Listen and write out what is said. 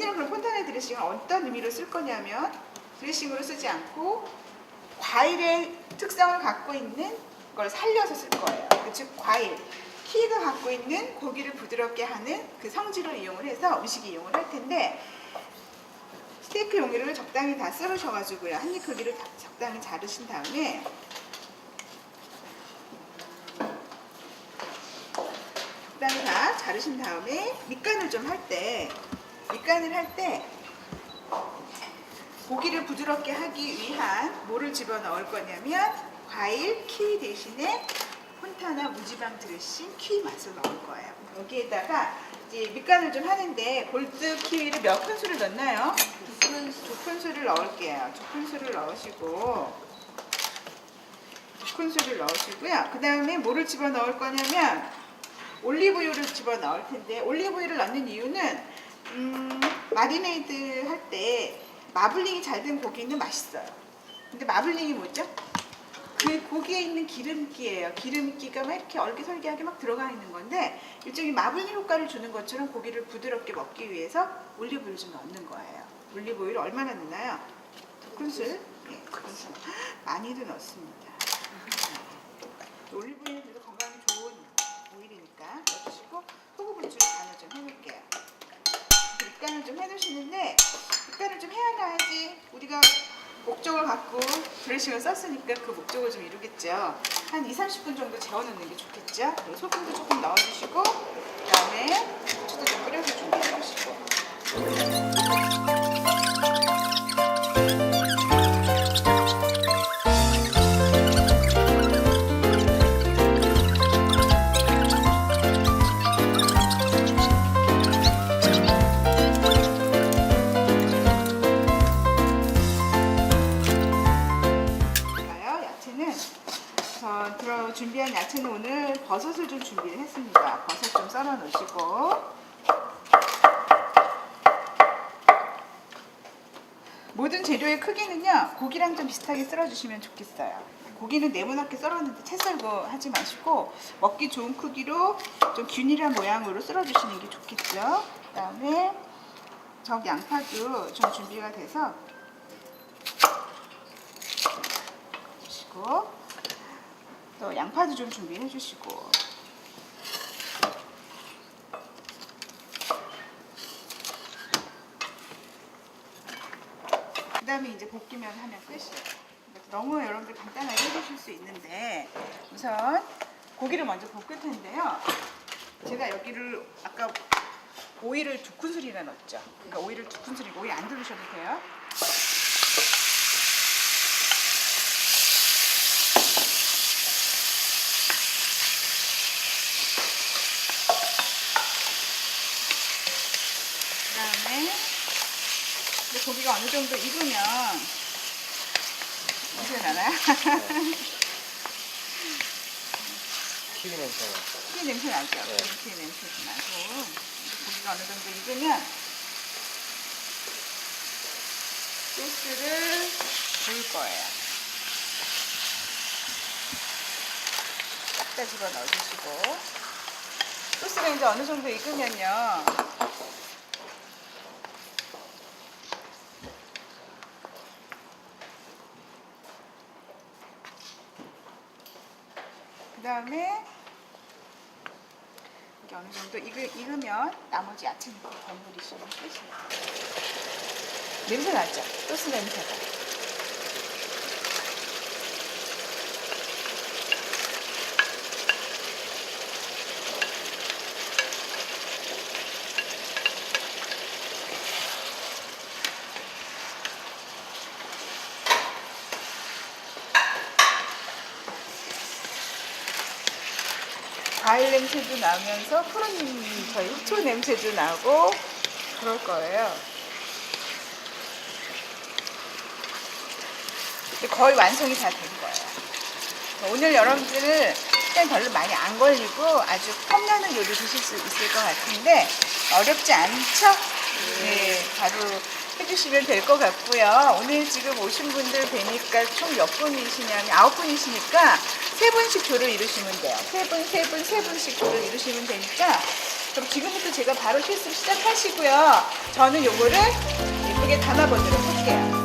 오늘 그럼 폰타네 드레싱을 어떤 의미로 쓸 거냐면 드레싱으로 쓰지 않고 과일의 특성을 갖고 있는 걸 살려서 쓸 거예요. 그즉 과일, 키가 갖고 있는 고기를 부드럽게 하는 그 성질을 이용을 해서 음식 이용을 할 텐데 스테이크 용기를 적당히 다 썰으셔가지고요. 한 입 크기를 다 적당히 자르신 다음에 적당히 다 자르신 다음에 밑간을 좀 할 때 밑간을 할 때 고기를 부드럽게 하기 위한 뭐를 집어넣을 거냐면 과일 키 대신에 폰타나 무지방 드레싱 키 맛을 넣을 거예요. 여기에다가 이제 밑간을 좀 하는데 골드 키위를 몇 큰술을 넣나요? 두, 큰, 두 큰술을 넣을게요. 두 큰술을 넣으시고 두 큰술을 넣으시고요. 그 다음에 뭐를 집어넣을 거냐면 올리브유를 집어넣을 텐데 올리브유를 넣는 이유는 음, 마리네이드 할 때 마블링이 잘 된 고기는 맛있어요. 근데 마블링이 뭐죠? 그 고기에 있는 기름기예요. 기름기가 막 이렇게 얼기설기하게 막 들어가 있는 건데 일종의 마블링 효과를 주는 것처럼 고기를 부드럽게 먹기 위해서 올리브유를 좀 넣는 거예요. 올리브유를 얼마나 넣나요? 두 큰술? 예, 두 큰술. 많이도 넣습니다. 올리브유는 그래도 건강에 좋은 오일이니까 넣어주시고 소금 후추를 간을 좀 해놓을게요. 밑간을 좀 해놓으시는데 밑간을 좀 해놔야지 우리가 목적을 갖고 드레싱을 썼으니까 그 목적을 좀 이루겠죠. 한 2, 30분 정도 재워놓는 게 좋겠죠. 소금도 조금 넣어주시고 그다음에 후추도 좀 뿌려서 준비해 주시고 저 들어 준비한 야채는 오늘 버섯을 좀 준비를 했습니다. 버섯 좀 썰어 놓으시고 모든 재료의 크기는요 고기랑 좀 비슷하게 썰어주시면 좋겠어요. 고기는 네모나게 썰었는데 채 썰고 하지 마시고 먹기 좋은 크기로 좀 균일한 모양으로 썰어주시는 게 좋겠죠. 그다음에 적 양파도 좀 준비가 돼서 주시고 또 양파도 좀 준비해 주시고. 그 다음에 이제 볶기면 하면 끝이에요. 너무 여러분들 간단하게 해주실 수 있는데 우선 고기를 먼저 볶을 텐데요. 제가 여기를 아까 오이를 두 큰술이나 넣었죠. 그러니까 오이를 두 큰술이고 오이 안 들으셔도 돼요 그다음에 이제 고기가 어느 정도 익으면 냄새가 나나요? 키위 냄새가. 튀 냄새 나죠? 네. 튀 냄새도 나고 이제 고기가 어느 정도 익으면 소스를 부을 거예요. 딱다 집어 넣어주시고 소스가 이제 어느 정도 익으면요 그 다음에 이게 어느 정도 익으, 익으면 나머지 야채 넣고 버무리시면 끝이에요. 냄새 나죠? 소스 냄새가. 과일 냄새도 나면서 푸른 저희 후초 냄새도 나고 그럴 거예요. 거의 완성이 다 된 거예요. 오늘 여러분들은 시간 별로 많이 안 걸리고 아주 컵나는 요리 드실 수 있을 것 같은데 어렵지 않죠? 네, 바로 해주시면 될 것 같고요. 오늘 지금 오신 분들 뵈니까 총 몇 분이시냐면 아홉 분이시니까 세 분씩 조를 이루시면 돼요. 세 분, 세 분, 세 분씩 조를 이루시면 되니까 그럼 지금부터 제가 바로 실습 시작하시고요. 저는 요거를 예쁘게 담아보도록 할게요.